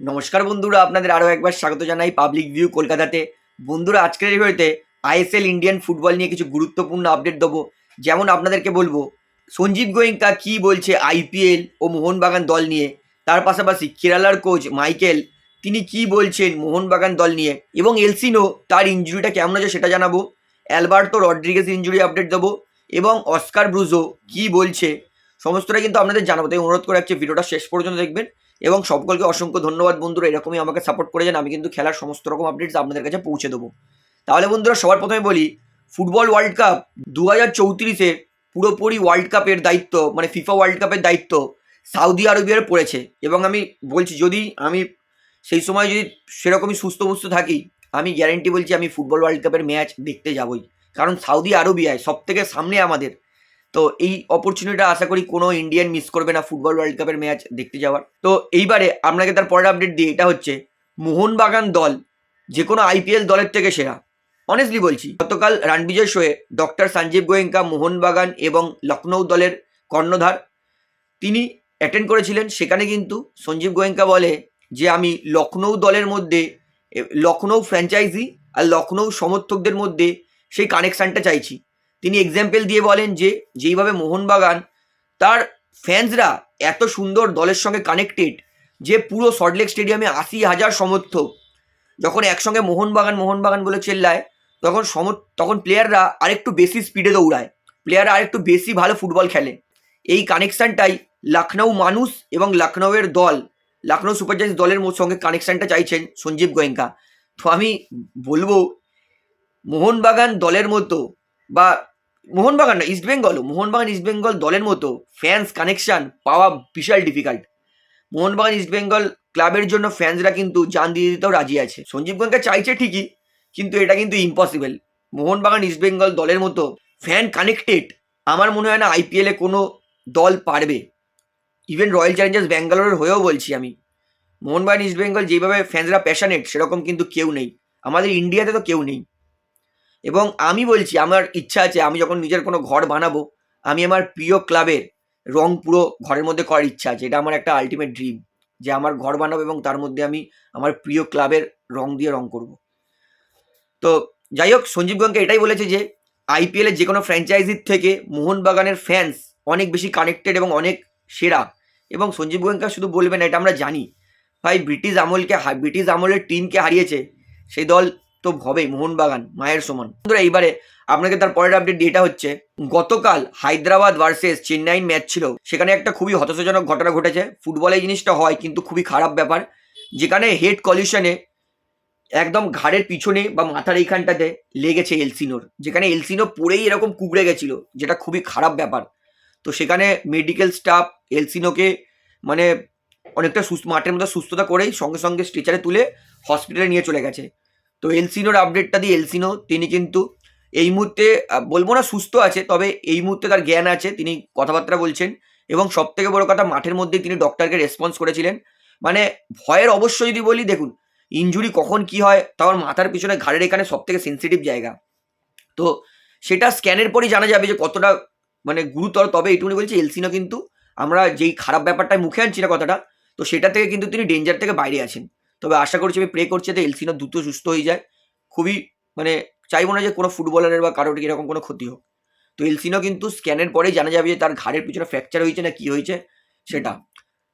নমস্কার বন্ধুরা, আপনাদের আরও একবার স্বাগত জানাই পাবলিক ভিউ কলকাতাতে। বন্ধুরা, আজকের ভিডিওতে আইএসএল ইন্ডিয়ান ফুটবল নিয়ে কিছু গুরুত্বপূর্ণ আপডেট দেবো। যেমন আপনাদেরকে বলব, সঞ্জীব গোয়েঙ্কা কি বলছে আইপিএল ও মোহনবাগান দল নিয়ে? তার পাশাপাশি কেরালার কোচ মাইকেল, তিনি কি বলছেন মোহনবাগান দল নিয়ে? এবং এলসিনো, তার ইঞ্জুরিটা কেমন আছে সেটা জানাব। অ্যালবার্টো রড্রিগেস ইঞ্জুরি আপডেট দেবো। এবং অস্কার ব্রুজো কি বলছে, সমস্তটা কিন্তু আপনাদের জানাব। তাই অনুরোধ করে রাখছি ভিডিওটা শেষ পর্যন্ত দেখবেন। এবং সকলকে অসংখ্য ধন্যবাদ বন্ধুরা, এরকমই আমাকে সাপোর্ট করে যান আমি কিন্তু খেলার সমস্ত রকম আপডেটস আপনাদের কাছে পৌঁছে দেবো। তাহলে বন্ধুরা, সবার প্রথমে বলি ফুটবল ওয়ার্ল্ড কাপ দু হাজার চৌত্রিশে পুরোপুরি ওয়ার্ল্ড কাপের দায়িত্ব মানে ফিফা ওয়ার্ল্ড কাপের দায়িত্ব সাউদি আরবিয়ার পড়েছে। এবং আমি বলছি, যদি আমি সেই সময় যদি সেরকমই সুস্থ মুস্থ থাকি, আমি গ্যারেন্টি বলছি, আমি ফুটবল ওয়ার্ল্ড কাপের ম্যাচ দেখতে যাবই। কারণ সাউদি আরবিয়ায় সব থেকে সামনে আমাদের। তো এই অপরচুনিটিটা আশা করি কোনো ইন্ডিয়ান মিস করবে না ফুটবল ওয়ার্ল্ড কাপের ম্যাচ দেখতে যাওয়ার। তো এইবারে আপনাকে তার পরের আপডেট দিই, এটা হচ্ছে মোহনবাগান দল যে কোনো আইপিএল দলের থেকে সেরা। অনেস্টলি বলছি, গতকাল রানবিজয় শোয়ে ডক্টর সঞ্জীব গোয়েঙ্কা, মোহনবাগান এবং লখনৌ দলের কর্ণধার তিনি অ্যাটেন্ড করেছিলেন। সেখানে কিন্তু সঞ্জীব গোয়েঙ্কা বলে যে, আমি লখনৌ দলের মধ্যে লখনৌ ফ্র্যাঞ্চাইজি আর লখনৌ সমর্থকদের মধ্যে সেই কানেকশানটা চাইছি। তিনি এক্সাম্পল দিয়ে বলেন যে, যেইভাবে মোহনবাগান তার ফ্যান্সরা এত সুন্দর দলের সঙ্গে কানেক্টেড যে পুরো সল্টলেক স্টেডিয়ামে আশি হাজার সমর্থক। যখন একসঙ্গে মোহনবাগান মোহনবাগান বলে চেল্লায়, তখন সম তখন প্লেয়াররা আরেকটু বেশি স্পিডে দৌড়ায়। প্লেয়াররা আরেকটু বেশি ভালো ফুটবল খেলে। এই কানেকশানটাই লখনৌ মানুষ এবং লখনৌয়ের দল লখনৌ সুপার জায়ান্টস দলের সঙ্গে কানেকশানটা চাইছেন সঞ্জীব গোয়েঙ্কা। তো আমি বলব, মোহনবাগান দলের মতো বা মোহনবাগান না ইস্টবেঙ্গলও মোহনবাগান ইস্টবেঙ্গল দলের মতো ফ্যান্স কানেকশান পাওয়া বিশাল ডিফিকাল্ট মোহনবাগান ইস্টবেঙ্গল ক্লাবের জন্য ফ্যান্সরা কিন্তু জান দিয়ে দিতেও রাজি আছে। সঞ্জীব গোয়েঙ্কা চাইছে ঠিকই, কিন্তু এটা কিন্তু ইম্পসিবল মোহনবাগান ইস্টবেঙ্গল দলের মতো ফ্যান কানেক্টেড আমার মনে হয় না আইপিএলে কোনো দল পারবে। ইভেন রয়্যাল চ্যালেঞ্জার্স ব্যাঙ্গালোরের হয়েও বলছি আমি, মোহনবাগান ইস্টবেঙ্গল যেভাবে ফ্যান্সরা প্যাশানেট সেরকম কিন্তু কেউ নেই। আমাদের ইন্ডিয়াতে তো কেউ নেই। এবং আমি বলছি, আমার ইচ্ছা আছে, আমি যখন নিজের কোনো ঘর বানাবো, আমি আমার প্রিয় ক্লাবের রং পুরো ঘরের মধ্যে করার ইচ্ছা আছে। এটা আমার একটা আলটিমেট ড্রিম যে আমার ঘর বানাবো এবং তার মধ্যে আমি আমার প্রিয় ক্লাবের রং দিয়ে রং করব। তো যাই হোক, সঞ্জীব গঙ্কা এটাই বলেছে যে আইপিএলের যে কোনো ফ্র্যাঞ্চাইজির থেকে মোহনবাগানের ফ্যান্স অনেক বেশি কানেক্টেড এবং অনেক সেরা। এবং সঞ্জীব গোয়েঙ্কা শুধু বলবেন এটা আমরা জানি। ভাই, ব্রিটিশ আমলকে, ব্রিটিশ আমলের টিমকে হারিয়েছে, সেই দল তো হবেই মোহনবাগান, মায়ের সমান। বন্ধুরা, এইবারে আপনাকে তার পরের আপডেট এটা হচ্ছে, গতকাল হায়দ্রাবাদ ভার্সেস চেন্নাইন ম্যাচ ছিল। সেখানে একটা খুবই হতাশাজনক ঘটনা ঘটেছে। ফুটবলে জিনিসটা হয়, কিন্তু খুবই খারাপ ব্যাপার। যেখানে হেড কলিউশনে একদম ঘাড়ের পিছনে বা মাথার এইখানটাতে লেগেছে এলসিনোর যেখানে এলসিনো পড়েই এরকম কুকড়ে গেছিল, যেটা খুবই খারাপ ব্যাপার। তো সেখানে মেডিকেল স্টাফ এলসিনোকে মানে অনেকটা সুস্থ, মাঠের মধ্যে সুস্থতা করেই সঙ্গে সঙ্গে স্ট্রেচারে তুলে হসপিটালে নিয়ে চলে গেছে। তো এলসিনোর আপডেটটা দিয়ে এলসিনো তিনি কিন্তু এই মুহূর্তে বলব না সুস্থ আছে, তবে এই মুহূর্তে তার জ্ঞান আছে, তিনি কথাবার্তা বলছেন এবং সব থেকে বড় কথা মাঠের মধ্যেই তিনি ডক্টরকে রেসপন্স করেছিলেন। মানে ভয়ের অবশ্য যদি বলি, দেখুন ইনজুরি কখন কি হয় তার মাথার পিছনে ঘাড়ের এখানে সব থেকে সেন্সিটিভ জায়গা। তো সেটা স্ক্যানের পরই জানা যাবে যে কতটা মানে গুরুতর, তবে এইটুকুনি বলছি এলসিনো কিন্তু আমরা যেই খারাপ ব্যাপারটায় মুখে আনছি না কথাটা, তো সেটা থেকে কিন্তু তিনি ডেঞ্জার থেকে বাইরে আছেন। তবে আশা করছি আমি প্রে করছি যে এলসিনো দ্রুত সুস্থ হয়ে যায়। খুবই মানে চাইব না যে কোনো ফুটবলারের বা কারোর এরকম কোনো ক্ষতি হোক। তো এলসিনো কিন্তু স্ক্যানের পরেই জানা যাবে যে তার ঘাড়ের পিছনে ফ্র্যাকচার হয়েছে না কি হয়েছে সেটা।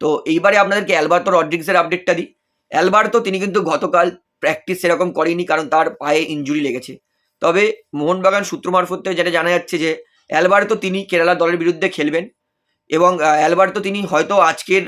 তো এইবারে আপনাদেরকে অ্যালবার্তো রড্রিক্সের আপডেটটা দিই। অ্যালবার্তো তিনি কিন্তু গতকাল প্র্যাকটিস সেরকম করেনি কারণ তার পায়ে ইঞ্জুরি লেগেছে। তবে মোহনবাগান সূত্র মারফত থেকে যেটা জানা যাচ্ছে যে অ্যালবার্তো তিনি কেরালা দলের বিরুদ্ধে খেলবেন এবং অ্যালবার্তো তিনি হয়তো আজকের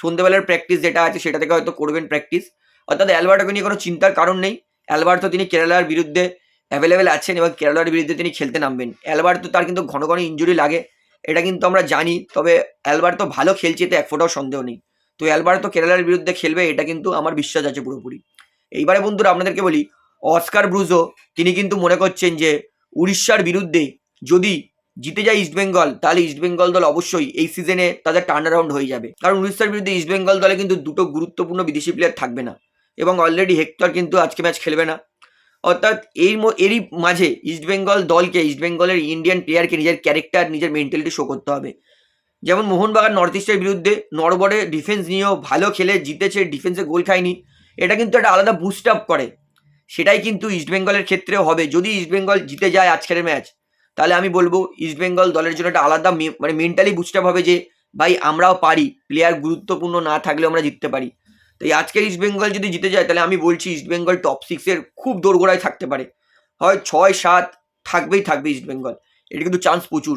সন্ধ্যেবেলার প্র্যাকটিস যেটা আছে, সেটা থেকে হয়তো করবেন প্র্যাকটিস অর্থাৎ অ্যালবার্টোকে নিয়ে কোনো চিন্তার কারণ নেই। অ্যালবার্তো তিনি কেরালার বিরুদ্ধে অ্যাভেলেবেল আছেন এবং কেরালার বিরুদ্ধে তিনি খেলতে নামবেন। অ্যালবার্তো তার কিন্তু ঘন ঘন ইঞ্জুরি লাগে, এটা কিন্তু আমরা জানি, তবে অ্যালবার্তো ভালো খেলছে এতে এক ফোটাও সন্দেহ নেই। তো অ্যালবার্তো কেরালার বিরুদ্ধে খেলবে, এটা কিন্তু আমার বিশ্বাস আছে পুরোপুরি। এইবারে বন্ধুরা আপনাদেরকে বলি, অস্কার ব্রুজো, তিনি কিন্তু মনে করছেন যে উড়িষ্যার বিরুদ্ধে যদি জিতে যায় ইস্টবেঙ্গল তাহলে ইস্টবেঙ্গল দল অবশ্যই এই সিজনে তাদের টার্ন অ্যারাউন্ড হয়ে যাবে। কারণ উড়িষ্যার বিরুদ্ধে ইস্টবেঙ্গল দলে কিন্তু দুটো গুরুত্বপূর্ণ বিদেশি প্লেয়ার থাকবে না। এবং অলরেডি হেক্টর কিন্তু আজকে ম্যাচ খেলবে না। অর্থাৎ এই এরই মাঝে ইস্টবেঙ্গল দলকে ইস্টবেঙ্গলের ইন্ডিয়ান প্লেয়ারকে নিজের ক্যারেক্টার নিজের মেন্টালিটি শো করতে হবে। যেমন মোহনবাগান নর্থ ইস্টের বিরুদ্ধে নরবরে ডিফেন্স নিয়েও ভালো খেলে জিতেছে ডিফেন্সে গোল খায়নি। এটা কিন্তু একটা আলাদা বুস্ট আপ করে। সেটাই কিন্তু ইস্টবেঙ্গলের ক্ষেত্রেও হবে। যদি ইস্টবেঙ্গল জিতে যায় আজকের ম্যাচ তাহলে আমি বলব ইস্টবেঙ্গল দলের জন্য একটা আলাদা মানে মেন্টালি বুঝতে হবে যে, ভাই আমরাও পারি প্লেয়ার গুরুত্বপূর্ণ না থাকলেও আমরা জিততে পারি। তো এই আজকের ইস্টবেঙ্গল যদি জিতে যায়, তাহলে আমি বলছি ইস্টবেঙ্গল টপ সিক্সের খুব দোরগোড়ায় থাকতে পারে। হয় ছয়, সাত থাকবেই থাকবে ইস্টবেঙ্গল এটা কিন্তু চান্স প্রচুর।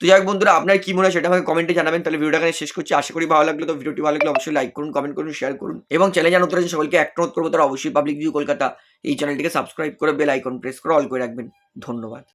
তো যাই বন্ধুরা, আপনার কি মনে হয় সেটা আমাকে কমেন্টে জানাবেন। তাহলে ভিডিওটা এখানে শেষ করছি। আশা করি ভালো লাগল। তো ভিডিওটি ভালো লাগলে অবশ্যই লাইক করুন কমেন্ট করুন শেয়ার করুন। এবং চ্যানেল জানাতে আছে সকলকে এক করব, তারা অবশ্যই পাবলিক ভিউ কলকাতা এই চ্যানেলটিকে সাবস্ক্রাইব করে বেল আইকন প্রেস করে অল করে রাখবেন। ধন্যবাদ।